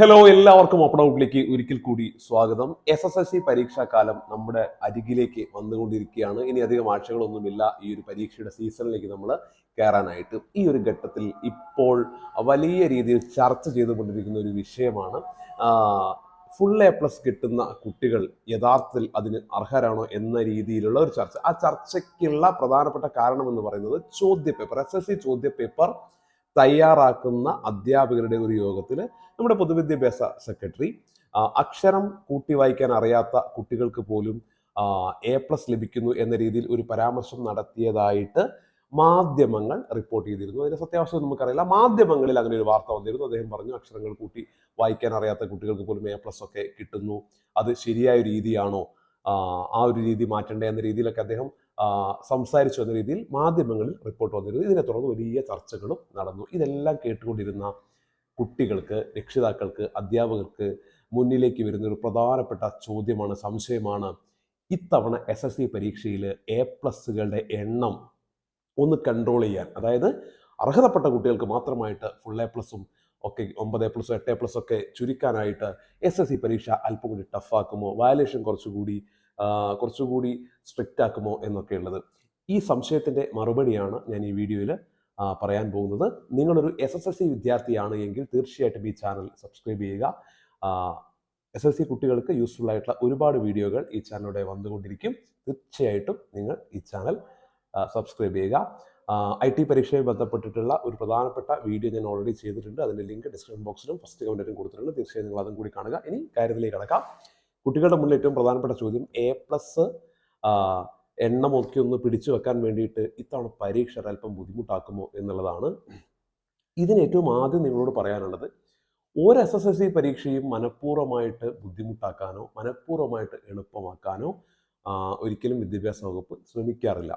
Hello എല്ലാവർക്കും open ഔട്ടിലേക്ക് ഒരിക്കൽ കൂടി സ്വാഗതം. എസ് എസ് എൽ സി പരീക്ഷാകാലം നമ്മുടെ അരികിലേക്ക് വന്നുകൊണ്ടിരിക്കുകയാണ്. ഇനി അധികം ആഴ്ചകളൊന്നുമില്ല. ഈ ഒരു പരീക്ഷയുടെ സീസണിലേക്ക് നമ്മൾ കയറാനായിട്ട് ഈ ഒരു ഘട്ടത്തിൽ ഇപ്പോൾ വലിയ രീതിയിൽ ചർച്ച ചെയ്തുകൊണ്ടിരിക്കുന്ന ഒരു വിഷയമാണ്. ഫുൾ എ പ്ലസ് കിട്ടുന്ന കുട്ടികൾ യഥാർത്ഥത്തിൽ അതിന് അർഹരാണോ എന്ന രീതിയിലുള്ള ഒരു ചർച്ച. ആ ചർച്ചയ്ക്കുള്ള പ്രധാനപ്പെട്ട കാരണം എന്ന് പറയുന്നത് ചോദ്യപേപ്പർ എസ് എസ് സി ചോദ്യപേപ്പർ തയ്യാറാക്കുന്ന അധ്യാപകരുടെ ഒരു യോഗത്തിൽ നമ്മുടെ പൊതുവിദ്യാഭ്യാസ സെക്രട്ടറി അക്ഷരം കൂട്ടി വായിക്കാൻ അറിയാത്ത കുട്ടികൾക്ക് പോലും എ പ്ലസ് ലഭിക്കുന്നു എന്ന രീതിയിൽ ഒരു പരാമർശം നടത്തിയതായിട്ട് മാധ്യമങ്ങൾ റിപ്പോർട്ട് ചെയ്തിരുന്നു. അതിന്റെ സത്യാവസ്ഥ നമുക്കറിയില്ല. മാധ്യമങ്ങളിൽ അങ്ങനെ ഒരു വാർത്ത വന്നിരുന്നു. അദ്ദേഹം പറഞ്ഞു അക്ഷരങ്ങൾ കൂട്ടി വായിക്കാൻ അറിയാത്ത കുട്ടികൾക്ക് പോലും എ പ്ലസ് ഒക്കെ കിട്ടുന്നു. അത് ശരിയായ രീതിയാണോ ആ, ഒരു രീതി മാറ്റണ്ടേ എന്ന രീതിയിലൊക്കെ അദ്ദേഹം സംസാരിച്ചു എന്ന രീതിയിൽ മാധ്യമങ്ങളിൽ റിപ്പോർട്ട് വന്നിരുന്നു. ഇതിനെ തുടർന്ന് വലിയ ചർച്ചകളും നടന്നു. ഇതെല്ലാം കേട്ടുകൊണ്ടിരുന്ന കുട്ടികൾക്ക് രക്ഷിതാക്കൾക്ക് അധ്യാപകർക്ക് മുന്നിലേക്ക് വരുന്ന ഒരു പ്രധാനപ്പെട്ട ചോദ്യമാണ് സംശയമാണ്. ഇത്തവണ എസ് എസ് സി പരീക്ഷയിൽ എ പ്ലസ്സുകളുടെ എണ്ണം ഒന്ന് കൺട്രോൾ ചെയ്യാൻ അതായത് അർഹതപ്പെട്ട കുട്ടികൾക്ക് മാത്രമായിട്ട് ഫുൾ എ പ്ലസും ഒക്കെ ഒമ്പത് എ പ്ലസും എട്ട് എ പ്ലസ് ഒക്കെ ചുരുക്കാനായിട്ട് എസ് എസ് സി പരീക്ഷ അല്പം കൂടി ടഫാക്കുമോ വയലേഷൻ കുറച്ചുകൂടി കുറച്ചുകൂടി സ്ട്രിക്റ്റ് ആക്കുമോ എന്നൊക്കെ ഉള്ളത് ഈ സംശയത്തിന്റെ മറുപടിയാണ് ഞാൻ ഈ വീഡിയോയിൽ പറയാൻ പോകുന്നത്. നിങ്ങളൊരു എസ് എസ് എൽ സി വിദ്യാർത്ഥിയാണ് എങ്കിൽ തീർച്ചയായിട്ടും ഈ ചാനൽ സബ്സ്ക്രൈബ് ചെയ്യുക. എസ് എൽ സി കുട്ടികൾക്ക് യൂസ്ഫുൾ ആയിട്ടുള്ള ഒരുപാട് വീഡിയോകൾ ഈ ചാനലിലൂടെ വന്നുകൊണ്ടിരിക്കും. തീർച്ചയായിട്ടും നിങ്ങൾ ഈ ചാനൽ സബ്സ്ക്രൈബ് ചെയ്യുക. ഐ ടി പരീക്ഷയുമായി ബന്ധപ്പെട്ടിട്ടുള്ള ഒരു പ്രധാനപ്പെട്ട വീഡിയോ ഞാൻ ഓൾറെഡി ചെയ്തിട്ടുണ്ട്. അതിന്റെ ലിങ്ക് ഡിസ്ക്രിപ്ഷൻ ബോക്സിലും ഫസ്റ്റ് കമന്റിലും കൊടുത്തിട്ടുണ്ട്. തീർച്ചയായും നിങ്ങൾ അതും കൂടി കാണുക. ഇനി കാര്യത്തിലേക്ക് കടക്കാം. കുട്ടികളുടെ മുന്നിൽ ഏറ്റവും പ്രധാനപ്പെട്ട ചോദ്യം എ പ്ലസ് എണ്ണമൊക്കെ ഒന്ന് പിടിച്ചു വെക്കാൻ വേണ്ടിയിട്ട് ഇത്തവണ പരീക്ഷ അല്പം ബുദ്ധിമുട്ടാക്കുമോ എന്നുള്ളതാണ് ഇതിന് ഏറ്റവും ആദ്യം നിങ്ങളോട് പറയാനുള്ളത്. ഒരു എസ് എസ് എൽ സി പരീക്ഷയും മനഃപൂർവമായിട്ട് ബുദ്ധിമുട്ടാക്കാനോ മനഃപൂർവമായിട്ട് എളുപ്പമാക്കാനോ ഒരിക്കലും വിദ്യാഭ്യാസ വകുപ്പ് ശ്രമിക്കാറില്ല.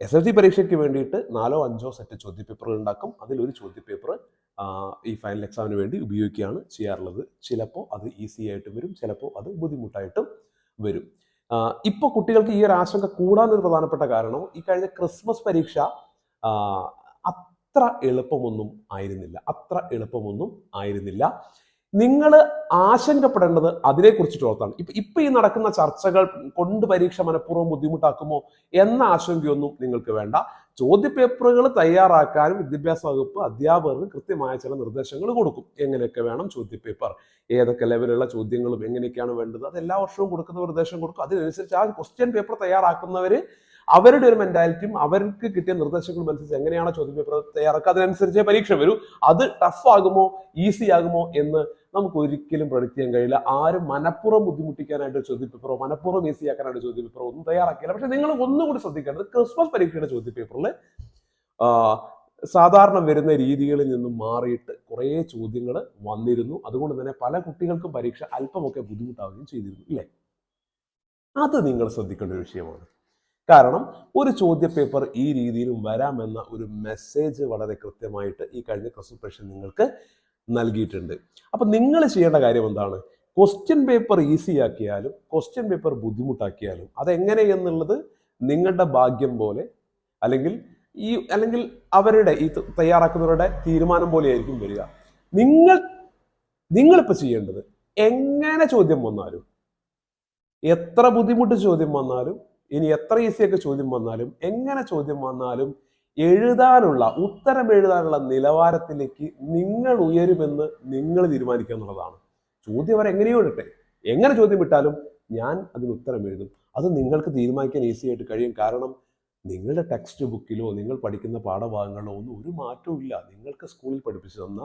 എസ് എൽ സി പരീക്ഷയ്ക്ക് വേണ്ടിയിട്ട് നാലോ അഞ്ചോ സെറ്റ് ചോദ്യപേപ്പറുകൾ ഉണ്ടാക്കും. അതിലൊരു ചോദ്യപേപ്പർ ഈ ഫൈനൽ എക്സാമിന് വേണ്ടി ഉപയോഗിക്കുകയാണ് ചെയ്യാറുള്ളത്. ചിലപ്പോൾ അത് ഈസി ആയിട്ടും വരും ചിലപ്പോൾ അത് ബുദ്ധിമുട്ടായിട്ടും വരും. ഇപ്പോൾ കുട്ടികൾക്ക് ഈ ഒരു ആശങ്ക കൂടാനൊരു പ്രധാനപ്പെട്ട കാരണം ഈ കഴിഞ്ഞ ക്രിസ്മസ് പരീക്ഷ അത്ര എളുപ്പമൊന്നും ആയിരുന്നില്ല. അത്ര എളുപ്പമൊന്നും ആയിരുന്നില്ല. നിങ്ങൾ ആശങ്കപ്പെടേണ്ടത് അതിനെക്കുറിച്ചിട്ട് ഓർത്താണ്. ഇപ്പൊ ഇപ്പൊ ഈ നടക്കുന്ന ചർച്ചകൾ കൊണ്ട് പരീക്ഷ മനഃപൂർവം ബുദ്ധിമുട്ടാക്കുമോ എന്ന ആശങ്കയൊന്നും നിങ്ങൾക്ക് വേണ്ട. ചോദ്യപേപ്പറുകൾ തയ്യാറാക്കാനും വിദ്യാഭ്യാസ വകുപ്പ് അധ്യാപകർക്ക് കൃത്യമായ ചില നിർദ്ദേശങ്ങൾ കൊടുക്കും. എങ്ങനെയൊക്കെ വേണം ചോദ്യപേപ്പർ? ഏതൊക്കെ ലെവലുള്ള ചോദ്യങ്ങളും എങ്ങനെയൊക്കെയാണ് വേണ്ടത്? അത് എല്ലാ വർഷവും കൊടുക്കുന്ന നിർദ്ദേശം കൊടുക്കും. അതിനനുസരിച്ച് ആ ക്വസ്റ്റ്യൻ പേപ്പർ തയ്യാറാക്കുന്നവര് അവരുടെ ഒരു മെന്റാലിറ്റിയും അവർക്ക് കിട്ടിയ നിർദ്ദേശങ്ങളും അനുസരിച്ച് എങ്ങനെയാണ് ചോദ്യപേപ്പർ തയ്യാറാക്കുക. അതിനനുസരിച്ചേ പരീക്ഷ വരൂ. അത് ടഫ് ആകുമോ ഈസി ആകുമോ എന്ന് നമുക്ക് ഒരിക്കലും പ്രൊഡിക്ട് ചെയ്യാൻ കഴിയില്ല. ആരും മനഃപൂർവം ബുദ്ധിമുട്ടിക്കാനായിട്ട് ചോദ്യപേപ്പറോ മനഃപൂർവം ഈസി ആക്കാനായിട്ട് ചോദ്യപേപ്പറോ ഒന്നും തയ്യാറാക്കില്ല പക്ഷെ നിങ്ങൾ ഒന്നുകൂടി ശ്രദ്ധിക്കേണ്ടത് ക്രിസ്മസ് പരീക്ഷയുടെ ചോദ്യപേപ്പറിൽ സാധാരണ വരുന്ന രീതികളിൽ നിന്നും മാറിയിട്ട് കുറേ ചോദ്യങ്ങൾ വന്നിരുന്നു. അതുകൊണ്ട് തന്നെ പല കുട്ടികൾക്കും പരീക്ഷ അല്പമൊക്കെ ബുദ്ധിമുട്ടാവുകയും ചെയ്തിരുന്നു ഇല്ലേ? അത് നിങ്ങൾ ശ്രദ്ധിക്കേണ്ട ഒരു വിഷയമാണ്. കാരണം ഒരു ചോദ്യപേപ്പർ ഈ രീതിയിലും വരാമെന്ന ഒരു മെസ്സേജ് വളരെ കൃത്യമായിട്ട് ഈ കഴിഞ്ഞ ക്വസ്റ്റ്യൻ നിങ്ങൾക്ക് നൽകിയിട്ടുണ്ട്. അപ്പൊ നിങ്ങൾ ചെയ്യേണ്ട കാര്യം എന്താണ്? ക്വസ്റ്റ്യൻ പേപ്പർ ഈസി ആക്കിയാലും ക്വസ്റ്റ്യൻ പേപ്പർ ബുദ്ധിമുട്ടാക്കിയാലും അതെങ്ങനെ എന്നുള്ളത് നിങ്ങളുടെ ഭാഗ്യം പോലെ അല്ലെങ്കിൽ ഈ അല്ലെങ്കിൽ അവരുടെ ഈ തയ്യാറാക്കുന്നവരുടെ തീരുമാനം പോലെ ആയിരിക്കും വരിക. നിങ്ങൾ നിങ്ങളിപ്പോൾ ചെയ്യേണ്ടത് എങ്ങനെ ചോദ്യം വന്നാലും എത്ര ബുദ്ധിമുട്ട് ചോദ്യം വന്നാലും ഇനി എത്ര ഈസിയൊക്കെ ചോദ്യം വന്നാലും എങ്ങനെ ചോദ്യം വന്നാലും എഴുതാനുള്ള ഉത്തരം എഴുതാനുള്ള നിലവാരത്തിലേക്ക് നിങ്ങൾ ഉയരുമെന്ന് നിങ്ങൾ തീരുമാനിക്കുക എന്നുള്ളതാണ്. ചോദ്യം അവർ എങ്ങനെയോ ഇടട്ടെ. എങ്ങനെ ചോദ്യം വിട്ടാലും ഞാൻ അതിന് ഉത്തരം എഴുതും. അത് നിങ്ങൾക്ക് തീരുമാനിക്കാൻ ഈസി ആയിട്ട് കഴിയും. കാരണം നിങ്ങളുടെ ടെക്സ്റ്റ് ബുക്കിലോ നിങ്ങൾ പഠിക്കുന്ന പാഠഭാഗങ്ങളിലോ ഒന്നും ഒരു മാറ്റവും ഇല്ല. നിങ്ങൾക്ക് സ്കൂളിൽ പഠിപ്പിച്ചു തന്ന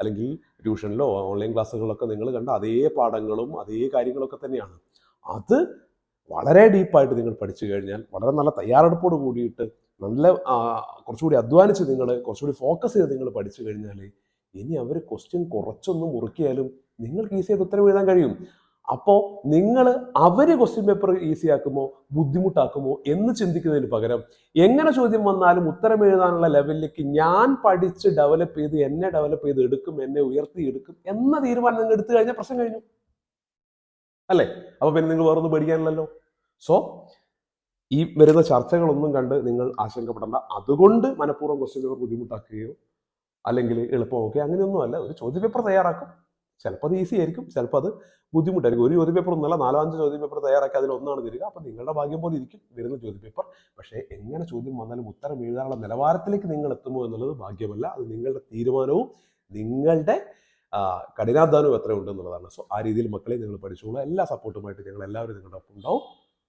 അല്ലെങ്കിൽ ട്യൂഷനിലോ ഓൺലൈൻ ക്ലാസ്സുകളിലൊക്കെ നിങ്ങൾ കണ്ട അതേ പാഠങ്ങളും അതേ കാര്യങ്ങളൊക്കെ തന്നെയാണ്. അത് വളരെ ഡീപ്പായിട്ട് നിങ്ങൾ പഠിച്ചു കഴിഞ്ഞാൽ വളരെ നല്ല തയ്യാറെടുപ്പോട് കൂടിയിട്ട് നല്ല കുറച്ചുകൂടി അധ്വാനിച്ച് നിങ്ങൾ കുറച്ചുകൂടി ഫോക്കസ് ചെയ്ത് നിങ്ങൾ പഠിച്ചു കഴിഞ്ഞാൽ ഇനി അവർ ക്വസ്റ്റ്യൻ കുറച്ചൊന്നും മുറുക്കിയാലും നിങ്ങൾക്ക് ഈസി ആയിട്ട് ഉത്തരം എഴുതാൻ കഴിയും. അപ്പോൾ നിങ്ങൾ അവർ ക്വസ്റ്റ്യൻ പേപ്പർ ഈസി ആക്കുമോ ബുദ്ധിമുട്ടാക്കുമോ എന്ന് ചിന്തിക്കുന്നതിന് പകരം എങ്ങനെ ചോദ്യം വന്നാലും ഉത്തരം എഴുതാനുള്ള ലെവലിലേക്ക് ഞാൻ പഠിച്ച് ഡെവലപ്പ് ചെയ്ത് എന്നെ ഡെവലപ്പ് ചെയ്ത് എടുക്കും എന്നെ ഉയർത്തി എടുക്കും എന്ന തീരുമാനം നിങ്ങൾ എടുത്തു കഴിഞ്ഞാൽ പ്രശ്നം കഴിഞ്ഞു. അല്ലേ? അപ്പൊ പിന്നെ നിങ്ങൾ വേറൊന്നും പേടിക്കാനില്ലല്ലോ. സോ ഈ വരുന്ന ചർച്ചകളൊന്നും കണ്ട് നിങ്ങൾ ആശങ്കപ്പെടേണ്ട. അതുകൊണ്ട് മനഃപൂർവം ക്വസ്റ്റ്യൻ പേപ്പർ ബുദ്ധിമുട്ടാക്കുകയോ അല്ലെങ്കിൽ എളുപ്പമൊക്കെ അങ്ങനെയൊന്നും അല്ല ഒരു ചോദ്യപേപ്പർ തയ്യാറാക്കും. ചിലപ്പോൾ അത് ഈസി ആയിരിക്കും. ചിലപ്പോൾ അത് ബുദ്ധിമുട്ടായിരിക്കും. ഒരു ചോദ്യപേപ്പർ ഒന്നല്ല നാലോ അഞ്ച് ചോദ്യ പേപ്പർ തയ്യാറാക്കി അതിൽ ഒന്നാണ് തരിക. അപ്പം നിങ്ങളുടെ ഭാഗ്യം പോലെ ഇരിക്കും വരുന്ന ചോദ്യപേപ്പർ പക്ഷേ എങ്ങനെ ചോദ്യം വന്നാലും ഉത്തരം എഴുതാനുള്ള നിലവാരത്തിലേക്ക് നിങ്ങൾ എത്തുമോ എന്നുള്ളത് ഭാഗ്യമല്ല. അത് നിങ്ങളുടെ തീരുമാനവും നിങ്ങളുടെ കഠിനാധ്വാനവും എത്ര ഉണ്ടെന്നുള്ളതാണ് സോ ആ രീതിയിൽ മക്കളെ നിങ്ങൾ പഠിച്ചോളൂ എല്ലാ സപ്പോർട്ടുമായിട്ട് ഞങ്ങൾ എല്ലാവരും നിങ്ങളുടെ ഒപ്പം ഉണ്ടാവും.